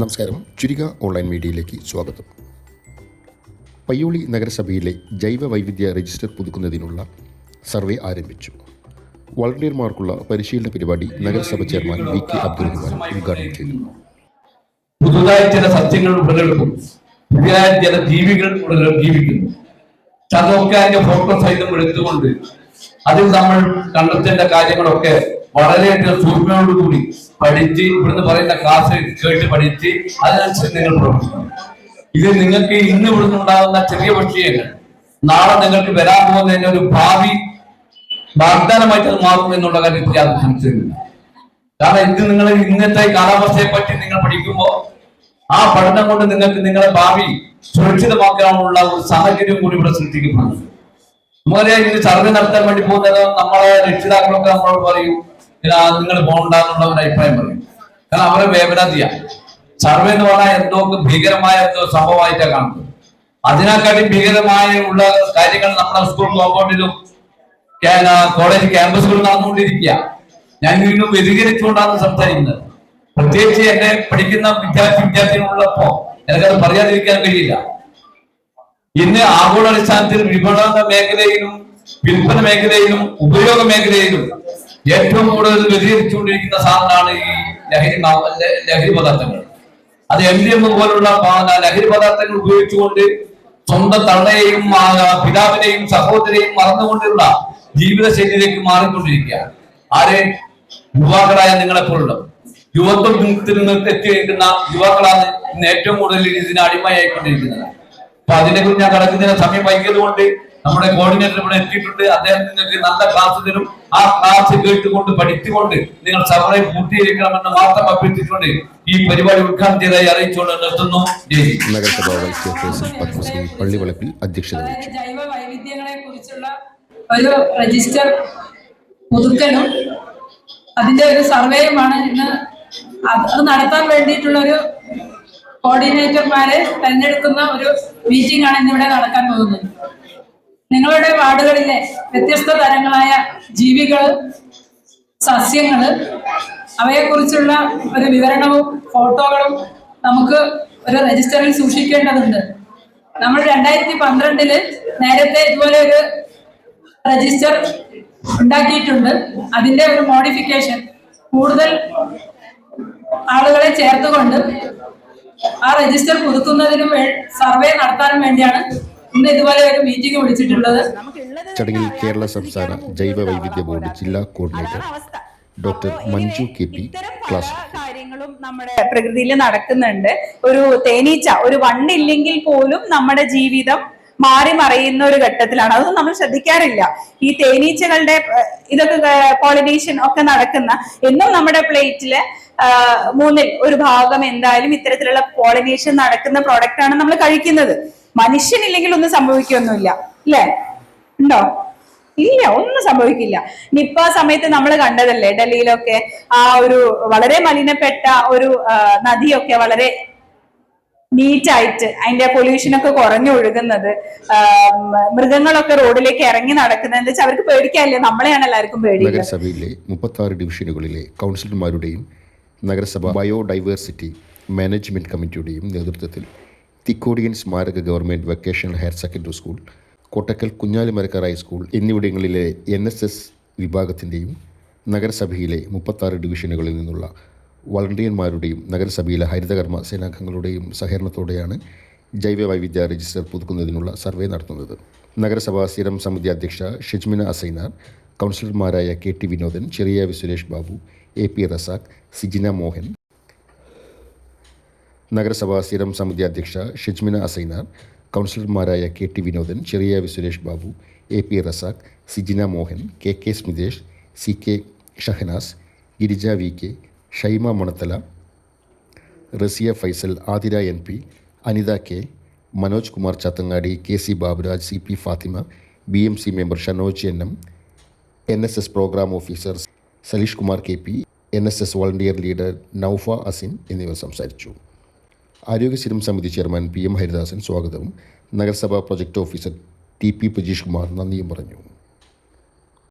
നമസ്കാരം. ചുരിക ഓൺലൈൻ മീഡിയയിലേക്ക് സ്വാഗതം. പയ്യോളി നഗരസഭയിലെ ജൈവ വൈവിധ്യ രജിസ്റ്റർ പുതുക്കുന്നതിനുള്ള സർവേ ആരംഭിച്ചു. വളണ്ടിയർമാർക്കുള്ള പരിശീലന പരിപാടി നഗരസഭ chairman V K Abdul Rahman ഉദ്ഘാടനം ചെയ്തു. പുതുതായി ചില സസ്യങ്ങൾ ഉടലെടുക്കും. പുതിയതായി ചില ജീവികൾ ജീവിക്കുന്നു അതൊക്കെ അതിന്റെ ഫോട്ടോ എടുത്തുകൊണ്ട് അതിൽ നമ്മൾ കണ്ടെത്തേണ്ട കാര്യങ്ങളൊക്കെ വളരെയധികം സൂക്ഷ്മയോടുകൂടി പഠിച്ച് ഇവിടുന്ന് പറയുന്ന ക്ലാസ് കേട്ട് പഠിച്ച് അതിനനുസരിച്ച് നിങ്ങൾ പ്രവർത്തിക്കണം. ഇത് നിങ്ങൾക്ക് ഇന്ന് ഇവിടുന്ന് ഉണ്ടാകുന്ന ചെറിയ വിഷയങ്ങൾ. നാളെ നിങ്ങൾക്ക് വരാൻ പോകുന്നതിന്റെ ഒരു ഭാവി വാഗ്ദാനമായിട്ട് അത് മാറും എന്നുള്ള കാര്യത്തിൽ ഞാൻ സംശയമില്ല കാരണം ഇത് നിങ്ങൾ ഇന്നത്തെ കാലാവസ്ഥയെ പറ്റി നിങ്ങൾ പഠിക്കുമ്പോൾ ആ പഠനം കൊണ്ട് നിങ്ങൾക്ക് നിങ്ങളുടെ ഭാവി സുരക്ഷിതമാക്കാനുള്ള ഒരു സാഹചര്യം കൂടി ഇവിടെ സൃഷ്ടിക്കപ്പെടുന്നു. നമുക്കറിയാം ഇതിന് സർവേ നടത്താൻ വേണ്ടി പോകുന്നത് നമ്മളെ രക്ഷിതാക്കളൊക്കെ നമ്മളോട് പറയും നിങ്ങൾ പോകണ്ട എന്നുള്ള ഒരു അഭിപ്രായം പറയും. കാരണം അവരെ വേവനാതിയ സർവേ എന്ന് പറഞ്ഞാൽ എന്തോ ഭീകരമായ എന്തോ സംഭവമായിട്ടാണ് കാണുന്നത്. അതിനെക്കാട്ടി ഭീകരമായ ഉള്ള കാര്യങ്ങൾ നമ്മുടെ സ്കൂൾ കോമ്പൗണ്ടിലും കോളേജ് ക്യാമ്പസുകളിൽ നടന്നുകൊണ്ടിരിക്കുക. ഞാൻ വീണ്ടും വ്യതികരിച്ചുകൊണ്ടാണ് സംസാരിക്കുന്നത്. പ്രത്യേകിച്ച് എന്നെ പഠിക്കുന്ന വിദ്യാർത്ഥി വിദ്യാർത്ഥികളുള്ളപ്പോ എനിക്കത് പറയാതിരിക്കാൻ കഴിയില്ല. ഇന്ന് ആഗോള അടിസ്ഥാനത്തിൽ വിപണന മേഖലയിലും വിൽപ്പന മേഖലയിലും ഉപയോഗ മേഖലയിലും ഏറ്റവും കൂടുതൽ വ്യതിചരിച്ചുകൊണ്ടിരിക്കുന്ന സാധനമാണ് ഈ ലഹരി ലഹരി പദാർത്ഥങ്ങൾ. അത് എം ഡി എം പോലുള്ള ലഹരി പദാർത്ഥങ്ങൾ ഉപയോഗിച്ചുകൊണ്ട് സ്വന്തം തള്ളയെയും പിതാവിനെയും സഹോദരെയും മറന്നുകൊണ്ടുള്ള ജീവിതശൈലിയിലേക്ക് മാറിക്കൊണ്ടിരിക്കുകയാണ് ആരെ? യുവാക്കളായ നിങ്ങളെപ്പോലുള്ള. യുവത്വത്തിൽ നിന്ന് തെറ്റിയിരിക്കുന്ന യുവാക്കളാണ് ഇന്ന് ഏറ്റവും കൂടുതൽ ഇതിന് അടിമയായിക്കൊണ്ടിരിക്കുന്നത്. അപ്പൊ അതിനെ കുറിച്ച് ഞാൻ കടക്കുന്നതിന് സമയം വൈകിയത് കൊണ്ട് നമ്മുടെ കോർഡിനേറ്റർ ഇവിടെ എത്തിയിട്ടുണ്ട്. അദ്ദേഹം നിങ്ങൾക്ക് നല്ല ക്ലാസ് തരും. ആ ക്ലാസ് കേട്ടുകൊണ്ട് പഠിച്ചുകൊണ്ട് നിങ്ങൾ സമയം പൂർത്തീകരിക്കണമെന്ന് മാത്രം അഭ്യർത്ഥിച്ചുകൊണ്ട് ഈ പരിപാടി ഉദ്ഘാടനം ചെയ്തതായി അറിയിച്ചുകൊണ്ട് നിർത്തുന്നു. അധ്യക്ഷത വഹിച്ചു. ജൈവ വൈവിധ്യങ്ങളെ കുറിച്ചുള്ള ഒരു രജിസ്റ്റർ പുതുക്കലും അതിന്റെ ഒരു സർവേയുമാണ് ഇന്ന്. അത് അത് നടത്താൻ വേണ്ടിയിട്ടുള്ള ഒരു കോർഡിനേറ്റർമാരെ തെരഞ്ഞെടുക്കുന്ന ഒരു മീറ്റിംഗ് ആണ് ഇന്നിവിടെ നടക്കാൻ പോകുന്നത്. നിങ്ങളുടെ വാർഡുകളിലെ വ്യത്യസ്ത തരങ്ങളായ ജീവികൾ സസ്യങ്ങൾ അവയെക്കുറിച്ചുള്ള ഒരു വിവരണവും ഫോട്ടോകളും നമുക്ക് ഒരു രജിസ്റ്ററിൽ സൂക്ഷിക്കേണ്ടതുണ്ട്. നമ്മൾ രണ്ടായിരത്തി പന്ത്രണ്ടിൽ നേരത്തെ ഇതുപോലെ ഒരു രജിസ്റ്റർ ഉണ്ടാക്കിയിട്ടുണ്ട്. അതിന്റെ ഒരു മോഡിഫിക്കേഷൻ കൂടുതൽ ആളുകളെ ചേർത്തുകൊണ്ട് ആ രജിസ്റ്റർ പുതുക്കുന്നതിനും സർവേ നടത്താനും വേണ്ടിയാണ് ഇന്ന് ഇതുപോലെ ഒരു മീറ്റിംഗ് വിളിച്ചിട്ടുള്ളത് ചടങ്ങിൽ കേരള സംസ്ഥാന ജൈവ വൈവിധ്യ ബോർഡ് ജില്ലാ coordinator doctor Manju K P class. കാര്യങ്ങളും നമ്മുടെ പ്രകൃതിയിൽ നടക്കുന്നുണ്ട്. ഒരു തേനീച്ച ഒരു വണ്ണില്ലെങ്കിൽ പോലും നമ്മുടെ ജീവിതം മാറി മറിയുന്ന ഒരു ഘട്ടത്തിലാണ്. അതൊന്നും നമ്മൾ ശ്രദ്ധിക്കാറില്ല. ഈ തേനീച്ചകളുടെ ഇതൊക്കെ പോളിനേഷൻ ഒക്കെ നടക്കുന്ന എന്നും നമ്മുടെ പ്ലേറ്റിൽ മൂന്നിൽ ഒരു ഭാഗം എന്തായാലും ഇത്തരത്തിലുള്ള പോളിനേഷൻ നടക്കുന്ന പ്രോഡക്റ്റ് ആണ് നമ്മൾ കഴിക്കുന്നത്. മനുഷ്യനില്ലെങ്കിൽ ഒന്നും സംഭവിക്കൊന്നുമില്ല അല്ലേ ഉണ്ടോ? ഇല്ല ഒന്നും സംഭവിക്കില്ല. നിപ്പ സമയത്ത് നമ്മൾ കണ്ടതല്ലേ ഡൽഹിയിലൊക്കെ ആ ഒരു വളരെ മലിനപ്പെട്ട ഒരു നദിയൊക്കെ വളരെ നീറ്റായിട്ട് അതിന്റെ പൊല്യൂഷൻ ഒക്കെ കുറഞ്ഞു ഒഴുകുന്നത് മൃഗങ്ങളൊക്കെ റോഡിലേക്ക് ഇറങ്ങി നടക്കുന്നത് വെച്ചാൽ അവർക്ക് പേടിക്കാനില്ല? നമ്മളെയാണ് എല്ലാവർക്കും പേടി നഗരസഭയിലെ മുപ്പത്തി ഡിവിഷനുകളിലെ കൗൺസിലർമാരുടെയും നഗരസഭ ബയോഡൈവേഴ്സിറ്റി മാനേജ്മെന്റ് കമ്മിറ്റിയുടെയും നേതൃത്വത്തിൽ തിക്കോടിയൻ സ്മാരക government vocational higher secondary school Kottakkal Kunjalimarakkar high school എന്നിവിടങ്ങളിലെ എൻ എസ് എസ് വിഭാഗത്തിന്റെയും നഗരസഭയിലെ മുപ്പത്താറ് ഡിവിഷനുകളിൽ നിന്നുള്ള വളണ്ടിയന്മാരുടെയും നഗരസഭയിലെ ഹരിതകർമ്മ സേനാംഗങ്ങളുടെയും സഹകരണത്തോടെയാണ് ജൈവ വൈവിധ്യ രജിസ്റ്റർ പുതുക്കുന്നതിനുള്ള സർവേ നടത്തുന്നത്. നഗരസഭാ സ്ഥിരം സമിതി അധ്യക്ഷ ഷിജ്മിന അസൈനാർ കൗൺസിലർമാരായ കെ ടി വിനോദൻ ചെറിയാവി സുരേഷ് ബാബു എ പി റസാഖ് സിജിന മോഹൻ നഗരസഭാ സ്ഥിരം സമിതി അധ്യക്ഷ ഷിജ്മിന അസൈനാർ കൗൺസിലർമാരായ K T Vinodan Cheriya V Suresh Babu A P Razak Sijina Mohan K K Smithesh C K Shahanas Girija V K Shaima Manathala Rasiya Faisal Athira N P Anitha K Manoj Kumar Chathangadi K C Baburaj C P Fathima B M C member Shanoj N M N S S program officer Saleesh Kumar K P N S S volunteer leader Naufa Asin എന്നിവർ സംസാരിച്ചു. ആരോഗ്യസ്ഥിരം സമിതി chairman P M Haridasan സ്വാഗതവും നഗരസഭാ project officer T P Prajeesh Kumar നന്ദിയും പറഞ്ഞു.